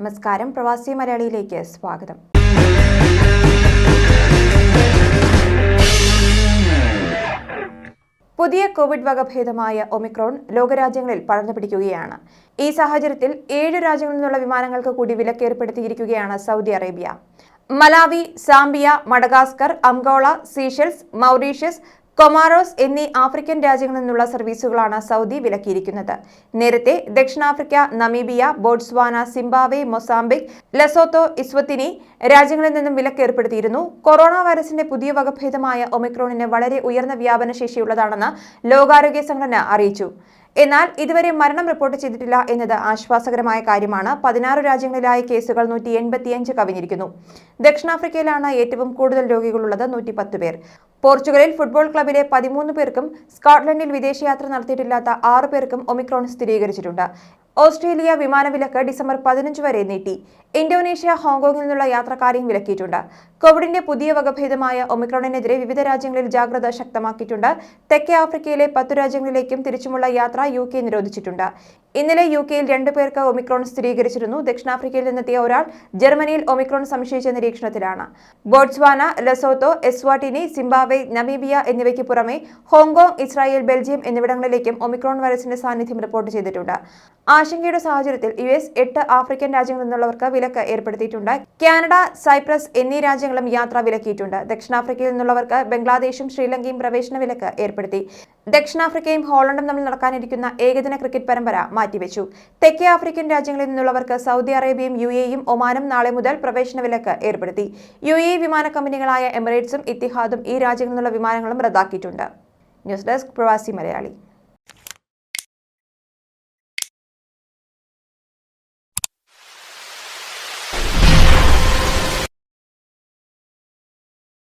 നമസ്കാരം. പ്രവാസി മലയാളിയിലേക്ക് സ്വാഗതം. പുതിയ കോവിഡ് വകഭേദമായ ഒമിക്രോൺ ലോകരാജ്യങ്ങളിൽ പടർന്നു പിടിക്കുകയാണ് ഈ സാഹചര്യത്തിൽ ഏഴ് രാജ്യങ്ങളിൽ നിന്നുള്ള വിമാനങ്ങൾക്ക് കൂടി വിലക്കേർപ്പെടുത്തിയിരിക്കുകയാണ് Saudi Arabia. Malawi Zambia Madagascar Angola Seychelles Mauritius Comoros എന്നീ ആഫ്രിക്കൻ രാജ്യങ്ങളിൽ നിന്നുള്ള സർവീസുകളാണ് സൗദി വിലക്കിയിരിക്കുന്നത്. നേരത്തെ ദക്ഷിണാഫ്രിക്ക Namibia Botswana Zimbabwe Mozambique Lesotho Eswatini രാജ്യങ്ങളിൽ നിന്നും വിലക്കേർപ്പെടുത്തിയിരുന്നു കൊറോണ വൈറസിന്റെ പുതിയ വകഭേദമായ ഒമിക്രോണിന് വളരെ ഉയർന്ന വ്യാപന ശേഷിയുള്ളതാണെന്ന് ലോകാരോഗ്യ സംഘടന അറിയിച്ചു. എന്നാൽ ഇതുവരെ മരണം റിപ്പോർട്ട് ചെയ്തിട്ടില്ല എന്നത് ആശ്വാസകരമായ കാര്യമാണ്. പതിനാറ് രാജ്യങ്ങളിലായി കേസുകൾ നൂറ്റി എൺപത്തിയഞ്ച് കവിഞ്ഞിരിക്കുന്നു. ദക്ഷിണാഫ്രിക്കയിലാണ് ഏറ്റവും കൂടുതൽ രോഗികളുള്ളത് നൂറ്റി പത്ത് പേർ. പോർച്ചുഗലിൽ ഫുട്ബോൾ ക്ലബിലെ പതിമൂന്ന് പേർക്കും സ്കോട്ട്ലൻഡിൽ വിദേശയാത്ര നടത്തിയിട്ടില്ലാത്ത ആറ് പേർക്കും ഒമിക്രോൺ സ്ഥിരീകരിച്ചിട്ടുണ്ട്. ഓസ്ട്രേലിയ വിമാന വിലക്ക് ഡിസംബർ പതിനഞ്ച് വരെ നീട്ടി. ഇന്തോനേഷ്യ ഹോങ്കോങ്ങിൽ നിന്നുള്ള യാത്രക്കാരെയും വിലക്കിയിട്ടുണ്ട്. കോവിഡിന്റെ പുതിയ വകഭേദമായ ഒമിക്രോണിനെതിരെ വിവിധ രാജ്യങ്ങളിൽ ജാഗ്രത ശക്തമാക്കിയിട്ടുണ്ട്. തെക്കേ ആഫ്രിക്കയിലെ പത്തു രാജ്യങ്ങളിലേക്കും തിരിച്ചുമുള്ള യാത്ര യു കെ നിരോധിച്ചിട്ടുണ്ട്. ഇന്നലെ യു കെയിൽ രണ്ടു പേർക്ക് ഒമിക്രോൺ സ്ഥിരീകരിച്ചിരുന്നു. ദക്ഷിണാഫ്രിക്കയിൽ നിന്നെത്തിയ ഒരാൾ ജർമ്മനിയിൽ ഒമിക്രോൺ സംശയിച്ച നിരീക്ഷണത്തിലാണ്. Botswana Lesotho Eswatini Zimbabwe Namibia എന്നിവയ്ക്ക് പുറമെ ഹോങ്കോങ് ഇസ്രായേൽ ബെൽജിയം എന്നിവിടങ്ങളിലേക്കും ഒമിക്രോൺ വൈറസിന്റെ സാന്നിധ്യം റിപ്പോർട്ട് ചെയ്തിട്ടുണ്ട്. ആശങ്കയുടെ സാഹചര്യത്തിൽ യു എസ് എട്ട് ആഫ്രിക്കൻ രാജ്യങ്ങളിൽ നിന്നുള്ളവർക്ക് വിലക്ക് ഏർപ്പെടുത്തിയിട്ടുണ്ട്. കാനഡ സൈപ്രസ് എന്നീ രാജ്യങ്ങളും യാത്ര വിലക്കിയിട്ടുണ്ട്. ദക്ഷിണാഫ്രിക്കയിൽ നിന്നുള്ളവർക്ക് ബംഗ്ലാദേശും ശ്രീലങ്കയും പ്രവേശന വിലക്ക് ഏർപ്പെടുത്തി. ദക്ഷിണാഫ്രിക്കയും ഹോളണ്ടും തമ്മിൽ നടക്കാനിരിക്കുന്ന ഏകദിന ക്രിക്കറ്റ് പരമ്പര മാറ്റിവെച്ചു. തെക്കേ ആഫ്രിക്കൻ രാജ്യങ്ങളിൽ നിന്നുള്ളവർക്ക് സൗദി അറേബ്യയും യു എയും ഒമാനും നാളെ മുതൽ പ്രവേശന വിലക്ക് ഏർപ്പെടുത്തി. യു എ വിമാന കമ്പനികളായ എമിറേറ്റ്സും ഇത്തിഹാദും ഈ രാജ്യങ്ങളിൽ നിന്നുള്ള വിമാനങ്ങളും റദ്ദാക്കിയിട്ടുണ്ട്. ന്യൂസ് ഡെസ്ക് പ്രവാസി മലയാളി.